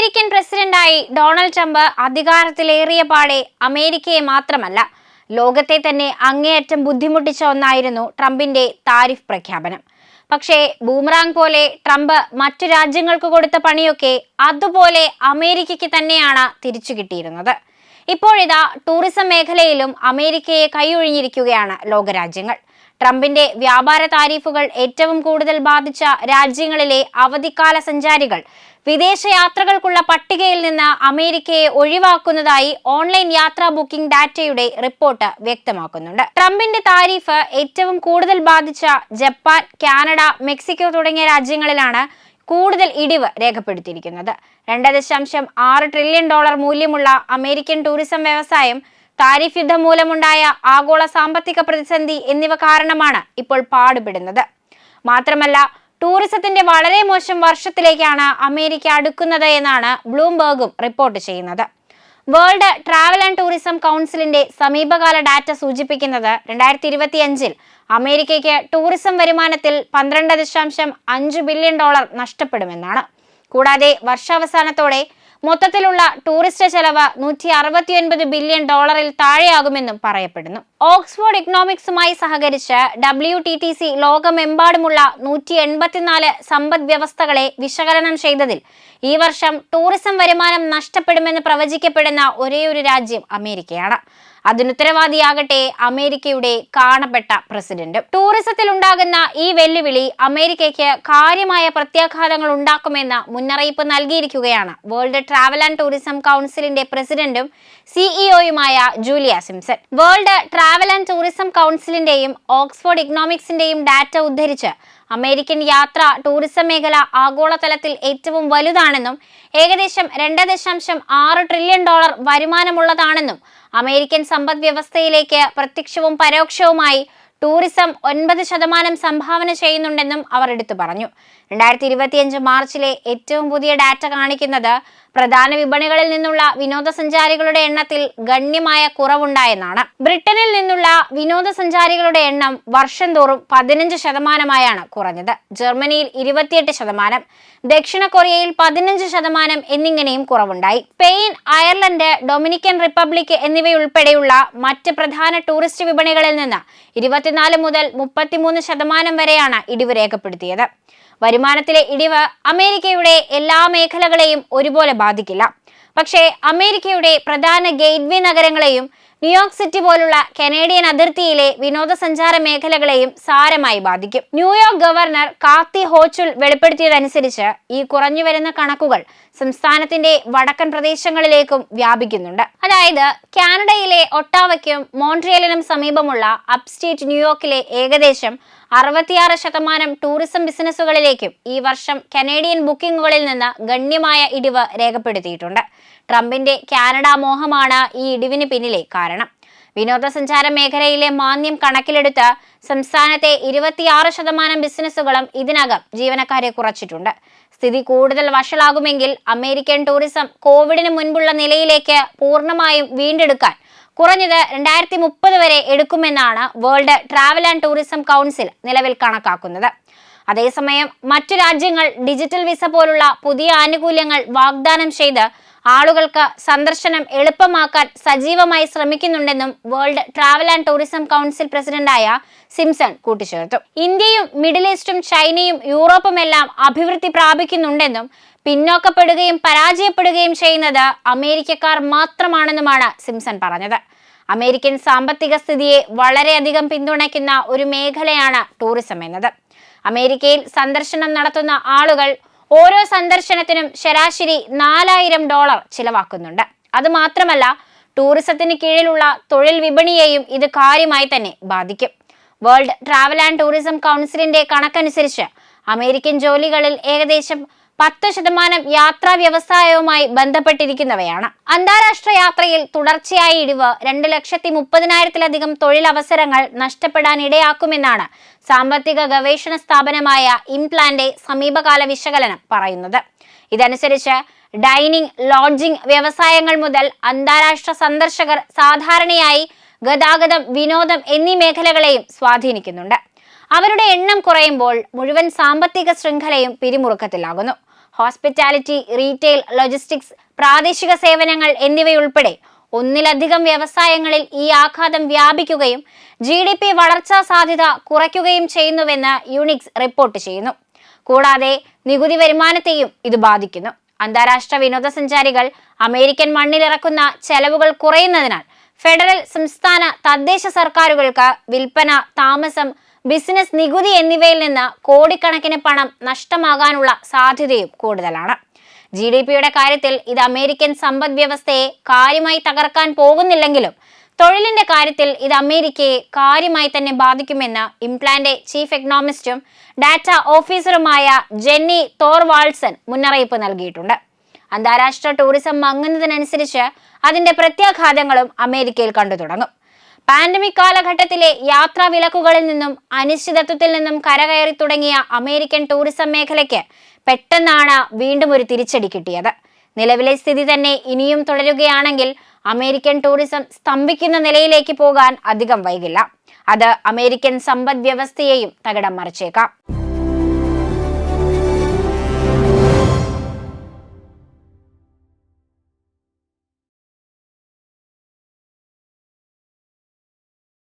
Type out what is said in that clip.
American പ്രസിഡന്റായി Donald Trump അധികാരത്തിലേറിയ പാടെ അമേരിക്കയെ മാത്രമല്ല ലോകത്തെ തന്നെ അങ്ങേയറ്റം ബുദ്ധിമുട്ടിച്ച ഒന്നായിരുന്നു ട്രംപിന്റെ താരിഫ് പ്രഖ്യാപനം. പക്ഷേ ബൂമറാങ് പോലെ ട്രംപ് മറ്റു രാജ്യങ്ങൾക്ക് കൊടുത്ത പണിയൊക്കെ അതുപോലെ അമേരിക്കയ്ക്ക് തന്നെയാണ് തിരിച്ചു കിട്ടിയിരുന്നത്. ഇപ്പോഴിതാ ടൂറിസം മേഖലയിലും അമേരിക്കയെ കൈയൊഴിഞ്ഞിരിക്കുകയാണ് ലോകരാജ്യങ്ങൾ. ട്രംപിന്റെ വ്യാപാര താരീഫുകൾ ഏറ്റവും കൂടുതൽ ബാധിച്ച രാജ്യങ്ങളിലെ അവധിക്കാല സഞ്ചാരികൾ വിദേശ യാത്രകൾക്കുള്ള പട്ടികയിൽ നിന്ന് അമേരിക്കയെ ഒഴിവാക്കുന്നതായി ഓൺലൈൻ യാത്രാ ബുക്കിംഗ് ഡാറ്റയുടെ റിപ്പോർട്ട് വ്യക്തമാക്കുന്നുണ്ട്. ട്രംപിന്റെ താരീഫ് ഏറ്റവും കൂടുതൽ ബാധിച്ച ജപ്പാൻ കാനഡ മെക്സിക്കോ തുടങ്ങിയ രാജ്യങ്ങളിലാണ് കൂടുതൽ ഇടിവ് രേഖപ്പെടുത്തിയിരിക്കുന്നത്. രണ്ട് ദശാംശം ആറ് ട്രില്യൺ ഡോളർ മൂല്യമുള്ള അമേരിക്കൻ ടൂറിസം വ്യവസായം താരിഫ് യുദ്ധം മൂലമുണ്ടായ ആഗോള സാമ്പത്തിക പ്രതിസന്ധി എന്നിവ കാരണമാണ് ഇപ്പോൾ പാടുപെടുന്നത്. മാത്രമല്ല ടൂറിസത്തിന്റെ വളരെ മോശം വർഷത്തിലേക്കാണ് അമേരിക്ക അടുക്കുന്നത് എന്നാണ് ബ്ലൂംബർഗും റിപ്പോർട്ട് ചെയ്യുന്നത്. വേൾഡ് ട്രാവൽ ആൻഡ് ടൂറിസം കൗൺസിലിന്റെ സമീപകാല ഡാറ്റ സൂചിപ്പിക്കുന്നത് രണ്ടായിരത്തി ഇരുപത്തിയഞ്ചിൽ അമേരിക്കയ്ക്ക് ടൂറിസം വരുമാനത്തിൽ പന്ത്രണ്ട് ദശാംശം അഞ്ച് ബില്യൺ ഡോളർ നഷ്ടപ്പെടുമെന്നാണ്. കൂടാതെ വർഷാവസാനത്തോടെ മൊത്തത്തിലുള്ള ടൂറിസ്റ്റ് ചെലവ് നൂറ്റി അറുപത്തിയൊൻപത് ബില്യൺ ഡോളറിൽ താഴെയാകുമെന്നും പറയപ്പെടുന്നു. ഓക്സ്ഫോർഡ് ഇക്കണോമിക്സുമായി സഹകരിച്ച് ഡബ്ല്യു ടി ടി സി ലോകമെമ്പാടുമുള്ള നൂറ്റി എൺപത്തിനാല് സമ്പദ് വ്യവസ്ഥകളെ വിശകലനം ചെയ്തതിൽ ഈ വർഷം ടൂറിസം വരുമാനം നഷ്ടപ്പെടുമെന്ന് പ്രവചിക്കപ്പെടുന്ന ഒരേയൊരു രാജ്യം അമേരിക്കയാണ്. അതിനുത്തരവാദിയാകട്ടെ അമേരിക്കയുടെ കാണപ്പെട്ട പ്രസിഡന്റ്. ടൂറിസത്തിൽ ഉണ്ടാകുന്ന ഈ വെല്ലുവിളി അമേരിക്കയ്ക്ക് കാര്യമായ പ്രത്യാഘാതങ്ങൾ ഉണ്ടാക്കുമെന്ന മുന്നറിയിപ്പ് നൽകിയിരിക്കുകയാണ് വേൾഡ് ട്രാവൽ ആൻഡ് ടൂറിസം കൗൺസിലിന്റെ പ്രസിഡന്റും സിഇഒയുമായ Julia Simpson. World travel and tourism കൗൺസിലിന്റെയും Oxford ഇക്കണോമിക്സിന്റെയും ഡാറ്റ ഉദ്ധരിച്ച് അമേരിക്കൻ യാത്ര ടൂറിസം മേഖല ആഗോളതലത്തിൽ ഏറ്റവും വലുതാണെന്നും ഏകദേശം രണ്ട് ദശാംശം ആറ് ട്രില്യൺ ഡോളർ വരുമാനമുള്ളതാണെന്നും അമേരിക്കൻ സമ്പദ് വ്യവസ്ഥയിലേക്ക് പ്രത്യക്ഷവും പരോക്ഷവുമായി ടൂറിസം ഒൻപത് ശതമാനം സംഭാവന ചെയ്യുന്നുണ്ടെന്നും അവർ എടുത്തു പറഞ്ഞു. രണ്ടായിരത്തി ഇരുപത്തിയഞ്ച് മാർച്ചിലെ ഏറ്റവും പുതിയ ഡാറ്റ കാണിക്കുന്നത് പ്രധാന വിപണികളിൽ നിന്നുള്ള വിനോദസഞ്ചാരികളുടെ എണ്ണത്തിൽ ഗണ്യമായ കുറവുണ്ടായെന്നാണ്. ബ്രിട്ടനിൽ നിന്നുള്ള വിനോദസഞ്ചാരികളുടെ എണ്ണം വർഷം തോറും പതിനഞ്ച് ശതമാനമായാണ് കുറഞ്ഞത്. ജർമ്മനിയിൽ ഇരുപത്തിയെട്ട് ശതമാനം ദക്ഷിണ കൊറിയയിൽ പതിനഞ്ച് ശതമാനം എന്നിങ്ങനെയും കുറവുണ്ടായി. സ്പെയിൻ അയർലൻഡ് ഡൊമിനിക്കൻ റിപ്പബ്ലിക് എന്നിവയുൾപ്പെടെയുള്ള മറ്റ് പ്രധാന ടൂറിസ്റ്റ് വിപണികളിൽ നിന്ന് ഇരുപത്തിനാല് മുതൽ മുപ്പത്തിമൂന്ന് ശതമാനം വരെയാണ് ഇടിവ് രേഖപ്പെടുത്തിയത്. വരുമാനത്തിലെ ഇടിവ് അമേരിക്കയുടെ എല്ലാ മേഖലകളെയും ഒരുപോലെ ബാധിക്കില്ല. പക്ഷേ അമേരിക്കയുടെ പ്രധാന ഗേറ്റ്വേ നഗരങ്ങളെയും ന്യൂയോർക്ക് സിറ്റി പോലുള്ള കനേഡിയൻ അതിർത്തിയിലെ വിനോദസഞ്ചാര മേഖലകളെയും സാരമായി ബാധിക്കും. ന്യൂയോർക്ക് ഗവർണർ കാത്തി ഹോച്ചുൽ വെളിപ്പെടുത്തിയതനുസരിച്ച് ഈ കുറഞ്ഞുവരുന്ന കണക്കുകൾ സംസ്ഥാനത്തിന്റെ വടക്കൻ പ്രദേശങ്ങളിലേക്കും വ്യാപിക്കുന്നുണ്ട്. അതായത് കാനഡയിലെ ഒട്ടാവയ്ക്കും മോൺട്രിയലിനും സമീപമുള്ള അപ്സ്റ്റേറ്റ് ന്യൂയോർക്കിലെ ഏകദേശം അറുപത്തിയാറ് ശതമാനം ടൂറിസം ബിസിനസ്സുകളിലേക്കും ഈ വർഷം കനേഡിയൻ ബുക്കിംഗുകളിൽ നിന്ന് ഗണ്യമായ ഇടിവ് രേഖപ്പെടുത്തിയിട്ടുണ്ട്. ട്രംപിന്റെ കാനഡ മോഹമാണ് ഈ ഇടിവിന് പിന്നിലെ കാരണം. വിനോദസഞ്ചാര മേഖലയിലെ മാന്യം കണക്കിലെടുത്ത് സംസ്ഥാനത്തെ ഇരുപത്തിയാറ് ശതമാനം ബിസിനസ്സുകളും ഇതിനകം ജീവനക്കാരെ കുറച്ചിട്ടുണ്ട്. സ്ഥിതി കൂടുതൽ വഷളാകുമെങ്കിൽ അമേരിക്കൻ ടൂറിസം കോവിഡിന് മുൻപുള്ള നിലയിലേക്ക് പൂർണമായും വീണ്ടെടുക്കാൻ കുറഞ്ഞത് രണ്ടായിരത്തി മുപ്പത് വരെ എടുക്കുമെന്നാണ് world travel and tourism council നിലവിൽ കണക്കാക്കുന്നത്. അതേസമയം മറ്റു രാജ്യങ്ങൾ ഡിജിറ്റൽ വിസ പോലുള്ള പുതിയ ആനുകൂല്യങ്ങൾ വാഗ്ദാനം ചെയ്ത് ആളുകൾക്ക് സന്ദർശനം എളുപ്പമാക്കാൻ സജീവമായി ശ്രമിക്കുന്നുണ്ടെന്നും world travel and tourism council പ്രസിഡന്റായ സിംസൺ കൂട്ടിച്ചേർത്തു. ഇന്ത്യയും മിഡിൽ ഈസ്റ്റും ചൈനയും യൂറോപ്പും എല്ലാം അഭിവൃദ്ധി പ്രാപിക്കുന്നുണ്ടെന്നും പിന്നോക്കപ്പെടുകയും പരാജയപ്പെടുകയും ചെയ്യുന്നത് അമേരിക്കക്കാർ മാത്രമാണെന്നുമാണ് സിംസൺ പറഞ്ഞത്. അമേരിക്കൻ സാമ്പത്തിക സ്ഥിതിയെ വളരെയധികം പിന്തുണയ്ക്കുന്ന ഒരു മേഖലയാണ് ടൂറിസം എന്നത്. അമേരിക്കയിൽ സന്ദർശനം നടത്തുന്ന ആളുകൾ ഓരോ സന്ദർശനത്തിനും ശരാശരി നാലായിരം ഡോളർ ചിലവാക്കുന്നുണ്ട്. അത് മാത്രമല്ല ടൂറിസത്തിന് കീഴിലുള്ള തൊഴിൽ വിപണിയെയും ഇത് കാര്യമായി തന്നെ ബാധിക്കും. വേൾഡ് ട്രാവൽ ആൻഡ് ടൂറിസം കൗൺസിലിന്റെ കണക്കനുസരിച്ച് അമേരിക്കൻ ജോലികളിൽ ഏകദേശം പത്ത് ശതമാനം യാത്രാ വ്യവസായവുമായി ബന്ധപ്പെട്ടിരിക്കുന്നവയാണ്. അന്താരാഷ്ട്ര യാത്രയിൽ തുടർച്ചയായ ഇടിവ് രണ്ട് ലക്ഷത്തി മുപ്പതിനായിരത്തിലധികം തൊഴിലവസരങ്ങൾ നഷ്ടപ്പെടാനിടയാക്കുമെന്നാണ് സാമ്പത്തിക ഗവേഷണ സ്ഥാപനമായ ഇംപ്ലാന്റെ സമീപകാല വിശകലനം പറയുന്നത്. ഇതനുസരിച്ച് ഡൈനിങ് ലോഡ്ജിംഗ് വ്യവസായങ്ങൾ മുതൽ അന്താരാഷ്ട്ര സന്ദർശകർ സാധാരണയായി ഗതാഗതം വിനോദം എന്നീ മേഖലകളെയും സ്വാധീനിക്കുന്നുണ്ട്. അവരുടെ എണ്ണം കുറയുമ്പോൾ മുഴുവൻ സാമ്പത്തിക ശൃംഖലയും പിരിമുറുക്കത്തിലാകുന്നു. ഹോസ്പിറ്റാലിറ്റി റീറ്റെയിൽ ലോജിസ്റ്റിക്സ് പ്രാദേശിക സേവനങ്ങൾ എന്നിവയുൾപ്പെടെ ഒന്നിലധികം വ്യവസായങ്ങളിൽ ഈ ആഘാതം വ്യാപിക്കുകയും ജി ഡി പി വളർച്ചാ സാധ്യത കുറയ്ക്കുകയും ചെയ്യുന്നുവെന്ന് യുണിക്സ് റിപ്പോർട്ട് ചെയ്യുന്നു. കൂടാതെ നികുതി വരുമാനത്തെയും ഇത് ബാധിക്കുന്നു. അന്താരാഷ്ട്ര വിനോദസഞ്ചാരികൾ അമേരിക്കൻ മണ്ണിലിറക്കുന്ന ചെലവുകൾ കുറയുന്നതിനാൽ ഫെഡറൽ സംസ്ഥാന തദ്ദേശ സർക്കാരുകൾക്ക് വിൽപ്പന താമസം ബിസിനസ് നികുതി എന്നിവയിൽ നിന്ന് കോടിക്കണക്കിന് പണം നഷ്ടമാകാനുള്ള സാധ്യതയും കൂടുതലാണ്. ജി ഡി പിയുടെ കാര്യത്തിൽ ഇത് അമേരിക്കൻ സമ്പദ് വ്യവസ്ഥയെ കാര്യമായി തകർക്കാൻ പോകുന്നില്ലെങ്കിലും തൊഴിലിന്റെ കാര്യത്തിൽ ഇത് അമേരിക്കയെ കാര്യമായി തന്നെ ബാധിക്കുമെന്ന് ഇംപ്ലാന്റെ ചീഫ് എക്കണോമിസ്റ്റും ഡാറ്റ ഓഫീസറുമായ ജെന്നി തോർവാൾസൺ മുന്നറിയിപ്പ് നൽകിയിട്ടുണ്ട്. അന്താരാഷ്ട്ര ടൂറിസം മങ്ങുന്നതിനനുസരിച്ച് അതിന്റെ പ്രത്യാഘാതങ്ങളും അമേരിക്കയിൽ കണ്ടു തുടങ്ങും. പാൻഡമിക് കാലഘട്ടത്തിലെ യാത്രാ വിലക്കുകളിൽ നിന്നും അനിശ്ചിതത്വത്തിൽ നിന്നും കരകയറി തുടങ്ങിയ അമേരിക്കൻ ടൂറിസം മേഖലയ്ക്ക് പെട്ടെന്നാണ് വീണ്ടും ഒരു തിരിച്ചടി കിട്ടിയത്. നിലവിലെ സ്ഥിതി തന്നെ ഇനിയും തുടരുകയാണെങ്കിൽ അമേരിക്കൻ ടൂറിസം സ്തംഭിക്കുന്ന നിലയിലേക്ക് പോകാൻ അധികം വൈകില്ല. അത് അമേരിക്കൻ സമ്പദ് വ്യവസ്ഥയെയും തകിടം മറിച്ചേക്കാം.